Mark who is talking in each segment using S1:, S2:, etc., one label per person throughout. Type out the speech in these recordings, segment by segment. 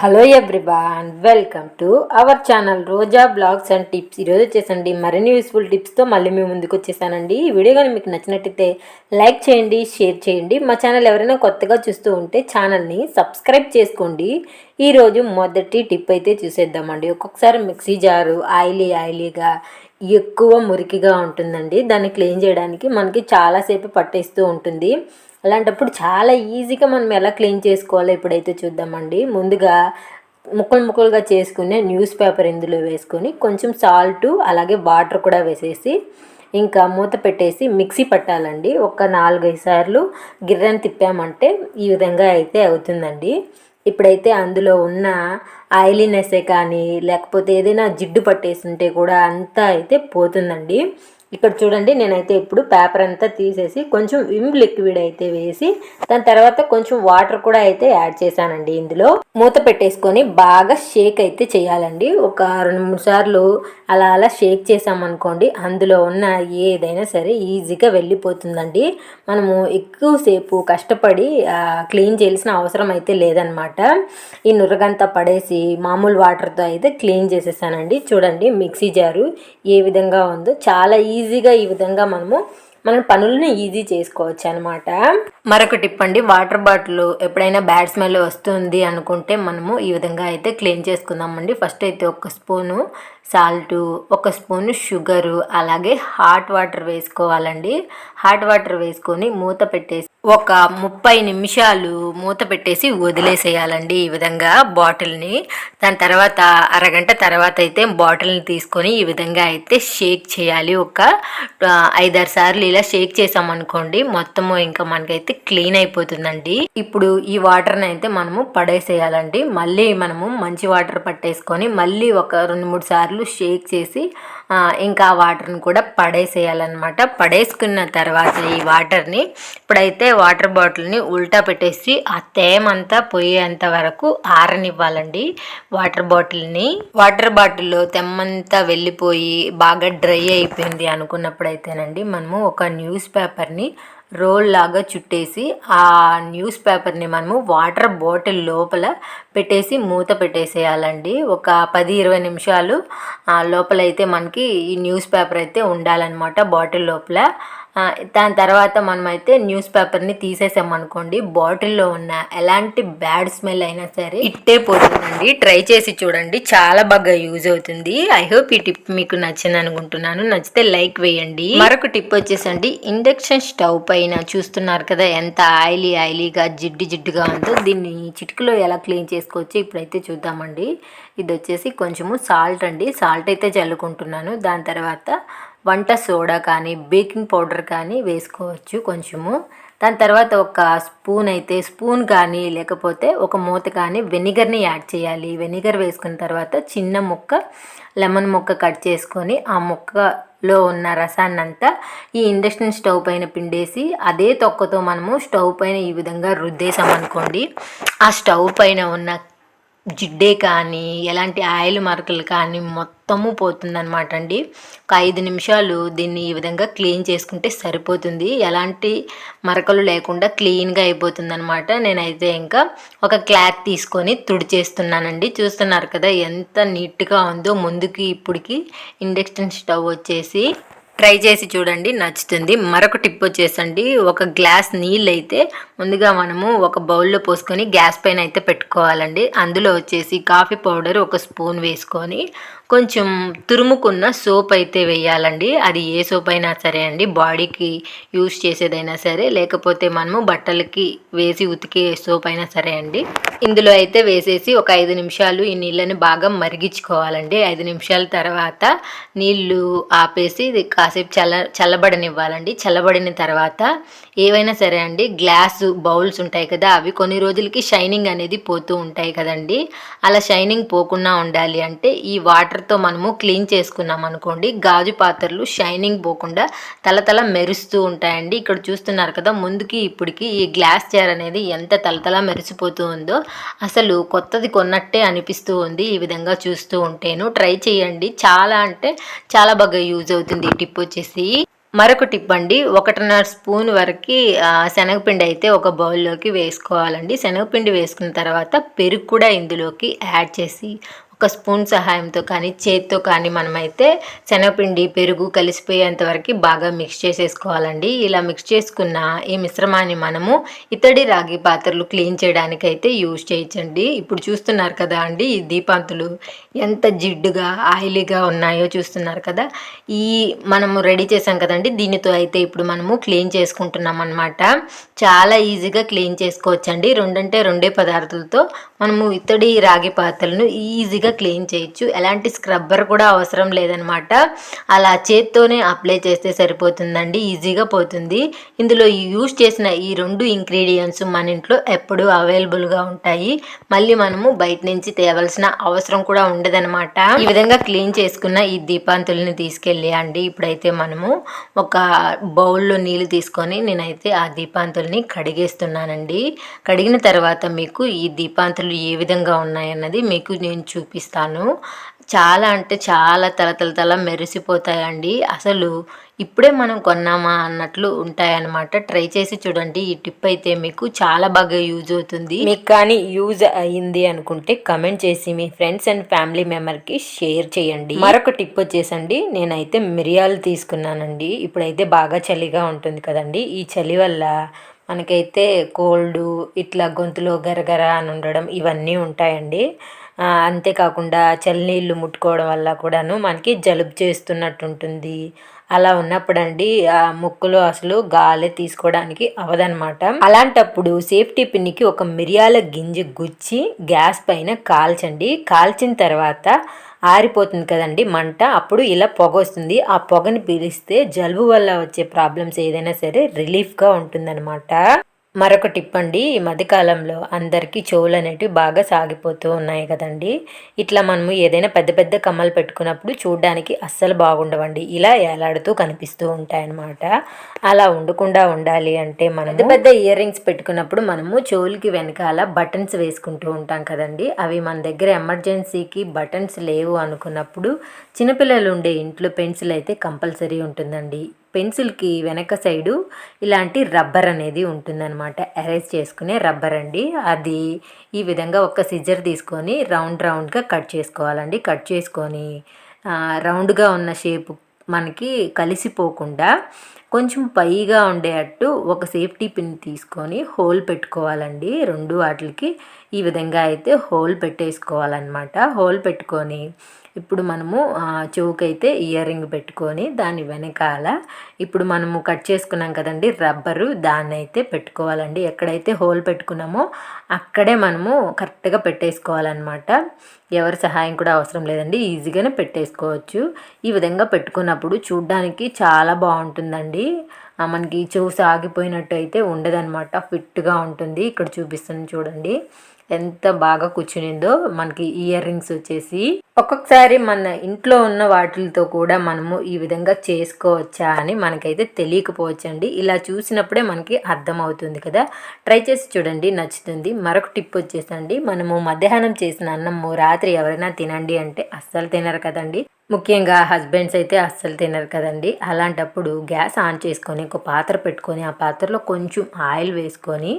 S1: Hello everyone welcome to our channel Roja blogs and tips ఈరోజు వచ్చేసండి మరిన్ని useful టిప్స్తో మళ్ళీ మేము ముందుకు వచ్చేసానండి. ఈ వీడియో కానీ మీకు నచ్చినట్టయితే లైక్ చేయండి షేర్ చేయండి. మా ఛానల్ ఎవరైనా కొత్తగా చూస్తూ ఉంటే ఛానల్ని సబ్స్క్రైబ్ చేసుకోండి. ఈరోజు మొదటి టిప్ అయితే చూసేద్దామండి. ఒక్కొక్కసారి మిక్సీ జారు ఆయిలీ ఆయిలీగా ఎక్కువ మురికిగా ఉంటుందండి. దాన్ని క్లీన్ చేయడానికి మనకి చాలాసేపు పట్టేస్తూ ఉంటుంది. అలాంటప్పుడు చాలా ఈజీగా మనం ఎలా క్లీన్ చేసుకోవాలో ఇప్పుడైతే చూద్దామండి. ముందుగా ముక్కలు ముక్కలుగా చేసుకునే న్యూస్ పేపర్ ఇందులో వేసుకొని కొంచెం సాల్ట్ అలాగే వాటర్ కూడా వేసేసి ఇంకా మూత పెట్టేసి మిక్సీ పట్టాలండి. ఒక నాలుగైదు సార్లు గిర్రని తిప్పామంటే ఈ విధంగా అయితే అవుతుందండి. ఇప్పుడైతే అందులో ఉన్న ఆయిలీనెస్సే కానీ లేకపోతే ఏదైనా జిడ్డు పట్టేసి ఉంటే కూడా అంతా అయితే పోతుందండి. ఇక్కడ చూడండి నేనైతే ఇప్పుడు పేపర్ అంతా తీసేసి కొంచెం విమ్ లిక్విడ్ అయితే వేసి దాని తర్వాత కొంచెం వాటర్ కూడా అయితే యాడ్ చేశానండి ఇందులో. మూత పెట్టేసుకొని బాగా షేక్ అయితే చేయాలండి. ఒక రెండు మూడు సార్లు అలా అలా షేక్ చేసామనుకోండి అందులో ఉన్న ఏదైనా సరే ఈజీగా వెళ్ళిపోతుందండి. మనము ఎక్కువసేపు కష్టపడి క్లీన్ చేయాల్సిన అవసరం అయితే లేదనమాట. ఈ నురగంతా పడేసి మామూలు వాటర్తో అయితే క్లీన్ చేసేసానండి. చూడండి మిక్సీ జారు ఏ విధంగా ఉందో చాలా ఈజీగా ఈ విధంగా మనము మన పనులను ఈజీ చేసుకోవచ్చు అనమాట మరొక టిప్ అండి వాటర్ బాటిల్ ఎప్పుడైనా బ్యాడ్ స్మెల్ వస్తుంది అనుకుంటే మనము ఈ విధంగా అయితే క్లీన్ చేసుకుందామండి. ఫస్ట్ అయితే ఒక స్పూను సాల్ట్ ఒక స్పూన్ షుగరు అలాగే హాట్ వాటర్ వేసుకోవాలండి. హాట్ వాటర్ వేసుకొని మూత పెట్టేసి ఒక ముప్పై నిమిషాలు మూత పెట్టేసి వదిలేసేయాలండి ఈ విధంగా బాటిల్ని. దాని తర్వాత అరగంట తర్వాత అయితే బాటిల్ని తీసుకొని ఈ విధంగా అయితే షేక్ చేయాలి. ఒక ఐదారు సార్లు ఇలా షేక్ చేసామనుకోండి మొత్తము ఇంకా మనకైతే క్లీన్ అయిపోతుందండి. ఇప్పుడు ఈ వాటర్ని అయితే మనము పడేసేయాలండి. మళ్ళీ మనము మంచి వాటర్ పట్టేసుకొని మళ్ళీ ఒక రెండు మూడు సార్లు షేక్ చేసి ఇంకా వాటర్ని కూడా పడేసేయాలన్నమాట. పడేసుకున్న తర్వాత ఈ వాటర్ని ఇప్పుడైతే వాటర్ బాటిల్ని ఉల్టా పెట్టేసి ఆ తేమంతా పోయేంత వరకు ఆరనివ్వాలండి వాటర్ బాటిల్ని. వాటర్ బాటిల్లో తెమ్మంతా వెళ్ళిపోయి బాగా డ్రై అయిపోయింది అనుకున్నప్పుడైతేనండి మనము ఒక న్యూస్ పేపర్ని రోల్ లాగా చుట్టేసి ఆ న్యూస్ పేపర్ని మనము వాటర్ బాటిల్ లోపల పెట్టేసి మూత పెట్టేసేయాలండి. ఒక పది ఇరవై నిమిషాలు లోపలైతే మనకి ఈ న్యూస్ పేపర్ అయితే ఉండాలన్నమాట బాటిల్ లోపల. దాని తర్వాత మనమైతే న్యూస్ పేపర్ని తీసేసామనుకోండి బాటిల్లో ఉన్న ఎలాంటి బ్యాడ్ స్మెల్ అయినా సరే ఇట్టే పోతుందండి. ట్రై చేసి చూడండి చాలా బాగా యూజ్ అవుతుంది. ఐ హోప్ ఈ టిప్ మీకు నచ్చింది అనుకుంటున్నాను. నచ్చితే లైక్ వేయండి. మరొక టిప్ వచ్చేసండి ఇండక్షన్ స్టవ్ పైన చూస్తున్నారు కదా ఎంత ఆయిలీ ఆయిలీగా జిడ్డు జిడ్డుగా ఉందో దీన్ని చిటికలో ఎలా క్లీన్ చేసుకోవచ్చు ఇప్పుడైతే చూద్దామండి. ఇది వచ్చేసి కొంచెము సాల్ట్ అండి. సాల్ట్ అయితే చల్లుకుంటున్నాను. దాని తర్వాత వంట సోడా కానీ బేకింగ్ పౌడర్ కానీ వేసుకోవచ్చు కొంచెము. దాని తర్వాత ఒక స్పూన్ అయితే స్పూన్ కానీ లేకపోతే ఒక మూత కానీ వెనిగర్ని యాడ్ చేయాలి. వెనిగర్ వేసుకున్న తర్వాత చిన్న ముక్క లెమన్ ముక్క కట్ చేసుకొని ఆ ముక్కలో ఉన్న రసాన్ని అంతా ఈ ఇండక్షన్ స్టవ్ పైన పిండేసి అదే తొక్కతో మనము స్టవ్ పైన ఈ విధంగా రుద్దేసామనుకోండి ఆ స్టవ్ పైన ఉన్న జిడ్డే కానీ ఎలాంటి ఆయిల్ మరకలు కానీ మొత్తము పోతుందన్నమాట అండి. ఒక ఐదు నిమిషాలు దీన్ని ఈ విధంగా క్లీన్ చేసుకుంటే సరిపోతుంది. ఎలాంటి మరకలు లేకుండా క్లీన్గా అయిపోతుంది అనమాట నేనైతే ఇంకా ఒక క్లాత్ తీసుకొని తుడిచేస్తున్నానండి చూస్తున్నారు కదా ఎంత నీట్గా ఉందో ముందుకి ఇప్పటికి ఇండక్షన్ స్టవ్ వచ్చేసి ట్రై చేసి చూడండి నచ్చుతుంది. మరొక టిప్ వచ్చేసండి ఒక గ్లాస్ నీళ్ళు అయితే ముందుగా మనము ఒక బౌల్లో పోసుకొని గ్యాస్ పైన అయితే పెట్టుకోవాలండి. అందులో వచ్చేసి కాఫీ పౌడర్ ఒక స్పూన్ వేసుకొని కొంచెం తురుముకున్న సోప్ అయితే వేయాలండి. అది ఏ సోప్ అయినా సరే అండి బాడీకి యూస్ చేసేదైనా సరే లేకపోతే మనము బట్టలకి వేసి ఉతికే సోప్ అయినా సరే అండి. ఇందులో అయితే వేసేసి ఒక ఐదు నిమిషాలు ఈ నీళ్ళని బాగా మరిగించుకోవాలండి. ఐదు నిమిషాల తర్వాత నీళ్ళు ఆపేసి కాసేపు చల్ల చల్లబడనివ్వాలండి. చల్లబడిన తర్వాత ఏవైనా సరే అండి గ్లాసు బౌల్స్ ఉంటాయి కదా అవి కొన్ని రోజులకి షైనింగ్ అనేది పోతూ ఉంటాయి కదండి. అలా షైనింగ్ పోకుండా ఉండాలి అంటే ఈ వాటర్తో మనము క్లీన్ చేసుకున్నాం అనుకోండి గాజు పాత్రలు షైనింగ్ పోకుండా తలతల మెరుస్తూ ఉంటాయండి. ఇక్కడ చూస్తున్నారు కదా ముందుకి ఇప్పటికి ఈ గ్లాస్ చైర్ అనేది ఎంత తలతల మెరిసిపోతూ ఉందో అసలు కొత్తది కొన్నట్టే అనిపిస్తూ ఉంది ఈ విధంగా చూస్తూ ఉంటేను. ట్రై చేయండి. చాలా అంటే చాలా బాగా యూజ్ అవుతుంది ఈ టిప్. వచ్చేసి మరొక టిప్ అండి. ఒకటిన్నర స్పూన్ వరకు శనగపిండి అయితే ఒక బౌల్లోకి వేసుకోవాలండి. శనగపిండి వేసుకున్న తర్వాత పెరుగు కూడా ఇందులోకి యాడ్ చేసి ఒక స్పూన్ సహాయంతో కానీ చేత్తో కానీ మనమైతే శనగపిండి పెరుగు కలిసిపోయేంత వరకు బాగా మిక్స్ చేసేసుకోవాలండి. ఇలా మిక్స్ చేసుకున్న ఈ మిశ్రమాన్ని మనము ఇత్తడి రాగి పాత్రలు క్లీన్ చేయడానికి అయితే యూజ్ చేయించండి ఇప్పుడు చూస్తున్నారు కదా అండి ఈ దీపాంతులు ఎంత జిడ్డుగా ఆయిలీగా ఉన్నాయో చూస్తున్నారు కదా. ఈ మనము రెడీ చేసాం కదండి దీనితో అయితే ఇప్పుడు మనము క్లీన్ చేసుకుంటున్నాం అనమాట చాలా ఈజీగా క్లీన్ చేసుకోవచ్చండి. రెండంటే రెండే పదార్థాలతో మనము ఇత్తడి రాగి పాత్రలను ఈజీగా క్లీన్ చేయొచ్చు. ఎలాంటి స్క్రబ్బర్ కూడా అవసరం లేదనమాట. అలా చేత్తోనే అప్లై చేస్తే సరిపోతుందండి. ఈజీగా పోతుంది. ఇందులో యూజ్ చేసిన ఈ రెండు ఇంగ్రీడియంట్స్ మన ఇంట్లో ఎప్పుడూ అవైలబుల్గా ఉంటాయి. మళ్ళీ మనము బయట నుంచి తేవలసిన అవసరం కూడా ఉండదనమాట. ఈ విధంగా క్లీన్ చేసుకున్న ఈ దీపాంతుల్ని తీసుకెళ్ళి అండి. ఇప్పుడైతే మనము ఒక బౌల్లో నీళ్ళు తీసుకొని నేనైతే ఆ దీపాంతుల్ని కడిగేస్తున్నానండి. కడిగిన తర్వాత మీకు ఈ దీపాంతులు ఏ విధంగా ఉన్నాయన్నది మీకు నేను చూపి చూపిస్తాను. చాలా అంటే చాలా తల తల తల మెరిసిపోతాయండి. అసలు ఇప్పుడే మనం కొన్నామా అన్నట్లు ఉంటాయన్నమాట. ట్రై చేసి చూడండి. ఈ టిప్ అయితే మీకు చాలా బాగా యూజ్ అవుతుంది. మీకు కానీ యూజ్ అయింది అనుకుంటే కమెంట్ చేసి మీ ఫ్రెండ్స్ అండ్ ఫ్యామిలీ మెంబర్కి షేర్ చేయండి. మరొక టిప్ వచ్చేసండి. నేనైతే మిరియాలు తీసుకున్నానండి. ఇప్పుడైతే బాగా చలిగా ఉంటుంది కదండి. ఈ చలి వల్ల మనకైతే కోల్డ్ ఇట్లా గొంతులో గరగర అని ఉండడం ఇవన్నీ ఉంటాయండి. అంతేకాకుండా చలినీళ్ళు ముట్టుకోవడం వల్ల కూడాను మనకి జలుబు చేస్తున్నట్టు ఉంటుంది అలా ఉన్నప్పుడండి ఆ ముక్కులో అసలు గాలి తీసుకోవడానికి అవదనమాట అలాంటప్పుడు సేఫ్టీ పిన్నికి ఒక మిరియాల గింజ గుచ్చి గ్యాస్ పైన కాల్చండి. కాల్చిన తర్వాత ఆరిపోతుంది కదండి మంట అప్పుడు ఇలా పొగ వస్తుంది. ఆ పొగని పీలిస్తే జలుబు వల్ల వచ్చే ప్రాబ్లమ్స్ ఏదైనా సరే రిలీఫ్గా ఉంటుందన్నమాట. మరొక టిప్ అండి ఈ మధ్యకాలంలో అందరికీ చెవులు అనేటివి బాగా సాగిపోతూ ఉన్నాయి కదండి. ఇట్లా మనము ఏదైనా పెద్ద పెద్ద కమ్మలు పెట్టుకున్నప్పుడు చూడడానికి అస్సలు బాగుండవండి. ఇలా ఏలాడుతూ కనిపిస్తూ ఉంటాయన్నమాట. అలా ఉండకుండా ఉండాలి అంటే మనం పెద్ద పెద్ద ఇయర్ రింగ్స్ పెట్టుకున్నప్పుడు మనము చెవులకి వెనకాల బటన్స్ వేసుకుంటూ ఉంటాం కదండి. అవి మన దగ్గర ఎమర్జెన్సీకి బటన్స్ లేవు అనుకున్నప్పుడు చిన్నపిల్లలు ఉండే ఇంట్లో పెన్సిల్ అయితే కంపల్సరీ ఉంటుందండి. పెన్సిల్కి వెనక సైడు ఇలాంటి రబ్బర్ అనేది ఉంటుందన్నమాట. ఎరేజ్ చేసుకునే రబ్బర్ అండి. అది ఈ విధంగా ఒక సిజర్ తీసుకొని రౌండ్ రౌండ్గా కట్ చేసుకోవాలండి. కట్ చేసుకొని రౌండ్గా ఉన్న షేప్ మనకి కలిసిపోకుండా కొంచెం పైగా ఉండేటట్టు ఒక సేఫ్టీ పిన్ తీసుకొని హోల్ పెట్టుకోవాలండి. రెండు వాటికి ఈ విధంగా అయితే హోల్ పెట్టేసుకోవాలన్నమాట. హోల్ పెట్టుకొని ఇప్పుడు మనము చెవుకైతే ఇయర్ రింగ్ పెట్టుకొని దాని వెనకాల ఇప్పుడు మనము కట్ చేసుకున్నాం కదండి రబ్బరు దాన్ని అయితే పెట్టుకోవాలండి. ఎక్కడైతే హోల్ పెట్టుకున్నామో అక్కడే మనము కరెక్ట్గా పెట్టేసుకోవాలన్నమాట. ఎవరి సహాయం కూడా అవసరం లేదండి ఈజీగానే పెట్టేసుకోవచ్చు. ఈ విధంగా పెట్టుకున్నప్పుడు చూడ్డానికి చాలా బాగుంటుందండి. మనకి చెవు సాగిపోయినట్టు అయితే ఉండదన్నమాట ఫిట్గా ఉంటుంది. ఇక్కడ చూపిస్తుంది చూడండి. ఎంత బాగా కూర్చునిందో మనకి ఇయర్ రింగ్స్ వచ్చేసి. ఒక్కొక్కసారి మన ఇంట్లో ఉన్న వాటిలతో కూడా మనము ఈ విధంగా చేసుకోవచ్చా అని మనకైతే తెలియకపోవచ్చండి. ఇలా చూసినప్పుడే మనకి అర్థమవుతుంది కదా. ట్రై చేసి చూడండి నచ్చుతుంది. మరొక టిప్ వచ్చేసండి. మనము మధ్యాహ్నం చేసిన అన్నము రాత్రి ఎవరైనా తినండి అంటే అస్సలు తినరు కదండి. ముఖ్యంగా హస్బెండ్స్ అయితే అస్సలు తినరు కదండి. అలాంటప్పుడు గ్యాస్ ఆన్ చేసుకొని ఒక పాత్ర పెట్టుకొని ఆ పాత్రలో కొంచెం ఆయిల్ వేసుకొని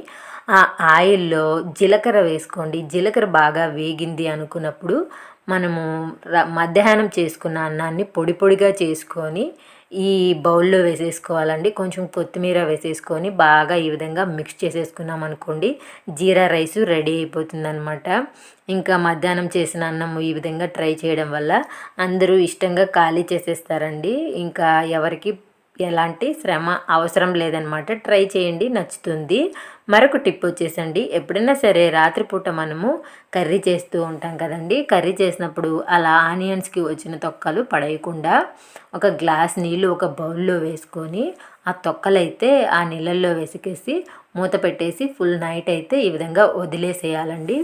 S1: ఆ ఆయిల్లో జీలకర్ర వేసుకోండి. జీలకర్ర బాగా వేగింది అనుకున్నప్పుడు మనము మధ్యాహ్నం చేసుకున్న అన్నాన్ని పొడి పొడిగా చేసుకొని ఈ బౌల్లో వేసేసుకోవాలండి. కొంచెం కొత్తిమీర వేసేసుకొని బాగా ఈ విధంగా మిక్స్ చేసేసుకున్నాం అనుకోండి జీరా రైస్ రెడీ అయిపోతుంది అనమాట ఇంకా మధ్యాహ్నం చేసిన అన్నం ఈ విధంగా ట్రై చేయడం వల్ల అందరూ ఇష్టంగా ఖాళీ చేసేస్తారండి. ఇంకా ఎవరికి ఎలాంటి శ్రమ అవసరం లేదనమాట ట్రై చేయండి నచ్చుతుంది. మరొక టిప్ వచ్చేసండి. ఎప్పుడైనా సరే రాత్రిపూట మనము కర్రీ చేస్తూ ఉంటాం కదండి. కర్రీ చేసినప్పుడు అలా ఆనియన్స్కి వచ్చిన తొక్కలు పడేయకుండా ఒక గ్లాస్ నీళ్ళు ఒక బౌల్లో వేసుకొని ఆ తొక్కలైతే ఆ నీళ్ళల్లో వేసుకేసి మూత పెట్టేసి ఫుల్ నైట్ అయితే ఈ విధంగా వదిలేసేయాలండి.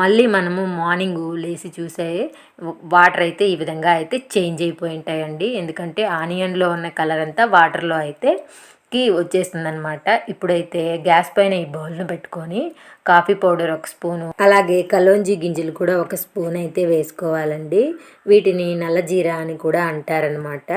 S1: మళ్ళీ మనము మార్నింగ్ లేచి చూసే వాటర్ అయితే ఈ విధంగా అయితే చేంజ్ అయిపోయి ఉంటాయండి. ఎందుకంటే ఆనియన్లో ఉన్న కలర్ అంతా వాటర్లో అయితే కి వచ్చేస్తుందనమాట ఇప్పుడైతే గ్యాస్ పైన ఈ బౌల్ను పెట్టుకొని కాఫీ పౌడర్ ఒక స్పూను అలాగే కలోంజీ గింజలు కూడా ఒక స్పూన్ అయితే వేసుకోవాలండి. వీటిని నల్ల జీరా అని కూడా అంటారనమాట.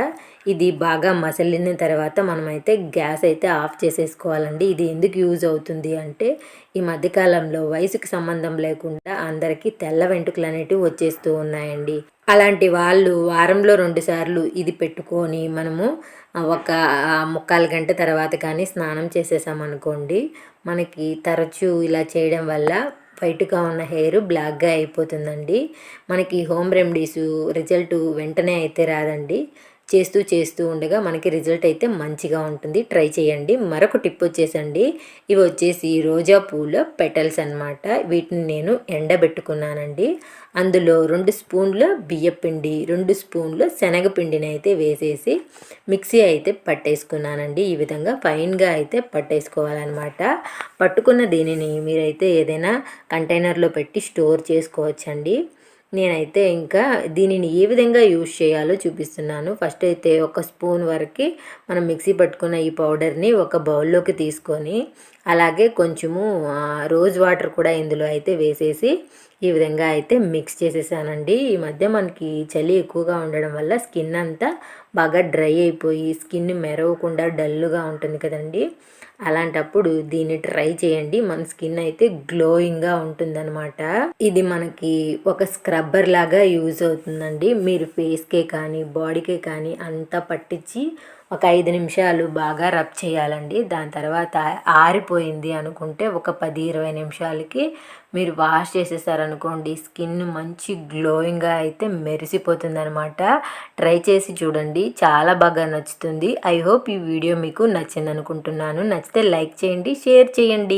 S1: ఇది బాగా మసలిన తర్వాత మనమైతే గ్యాస్ అయితే ఆఫ్ చేసేసుకోవాలండి. ఇది ఎందుకు యూజ్ అవుతుంది అంటే ఈ మధ్యకాలంలో వయసుకి సంబంధం లేకుండా అందరికీ తెల్ల వెంట్రుకలు అనేటివి వచ్చేస్తూ ఉన్నాయండి. అలాంటి వాళ్ళు వారంలో రెండుసార్లు ఇది పెట్టుకొని మనము ఒక ముక్కాలు గంట తర్వాత కానీ స్నానం చేసేసామనుకోండి మనకి తరచూ ఇలా చేయడం వల్ల వైట్గా ఉన్న హెయిర్ బ్లాక్గా అయిపోతుందండి. మనకి హోమ్ రెమెడీస్ రిజల్ట్ వెంటనే అయితే రాదండి. చేస్తూ చేస్తూ ఉండగా మనకి రిజల్ట్ అయితే మంచిగా ఉంటుంది. ట్రై చేయండి. మరొక టిప్ వచ్చేసండి. ఇవి వచ్చేసి రోజా పూల పెటల్స్ అనమాట వీటిని నేను ఎండబెట్టుకున్నానండి. అందులో రెండు స్పూన్ల బియ్యపిండి రెండు స్పూన్ల శనగపిండిని అయితే వేసేసి మిక్సీ అయితే పట్టేసుకున్నానండి. ఈ విధంగా ఫైన్గా అయితే పట్టేసుకోవాలన్నమాట. పట్టుకున్న దీనిని మీరైతే ఏదైనా కంటైనర్లో పెట్టి స్టోర్ చేసుకోవచ్చండి. నేనైతే ఇంకా దీనిని ఏ విధంగా యూజ్ చేయాలో చూపిస్తున్నాను. ఫస్ట్ అయితే ఒక స్పూన్ వరకు మనం మిక్సీ పట్టుకున్న ఈ పౌడర్ని ఒక బౌల్లోకి తీసుకొని అలాగే కొంచెము రోజ్ వాటర్ కూడా ఇందులో అయితే వేసేసి ఈ విధంగా అయితే మిక్స్ చేసేసానండి. ఈ మధ్య మనకి చలి ఎక్కువగా ఉండడం వల్ల స్కిన్ అంతా బాగా డ్రై అయిపోయి స్కిన్ మెరవకుండా డల్గా ఉంటుంది కదండి. అలాంటప్పుడు దీన్ని ట్రై చేయండి. మన స్కిన్ అయితే గ్లోయింగ్గా ఉంటుందన్నమాట. ఇది మనకి ఒక స్క్రబ్బర్ లాగా యూజ్ అవుతుందండి. మీరు ఫేస్కే కానీ బాడీకే కానీ అంతా పట్టించి ఒక ఐదు నిమిషాలు బాగా రబ్ చేయాలండి. దాని తర్వాత ఆరిపోయింది అనుకుంటే ఒక పది ఇరవై నిమిషాలకి మీరు వాష్ చేసేసారనుకోండి స్కిన్ మంచి గ్లోయింగ్గా అయితే మెరిసిపోతుంది అనమాట ట్రై చేసి చూడండి చాలా బాగా నచ్చుతుంది. ఐ హోప్ ఈ వీడియో మీకు నచ్చింది అనుకుంటున్నాను నచ్చితే లైక్ చేయండి షేర్ చేయండి.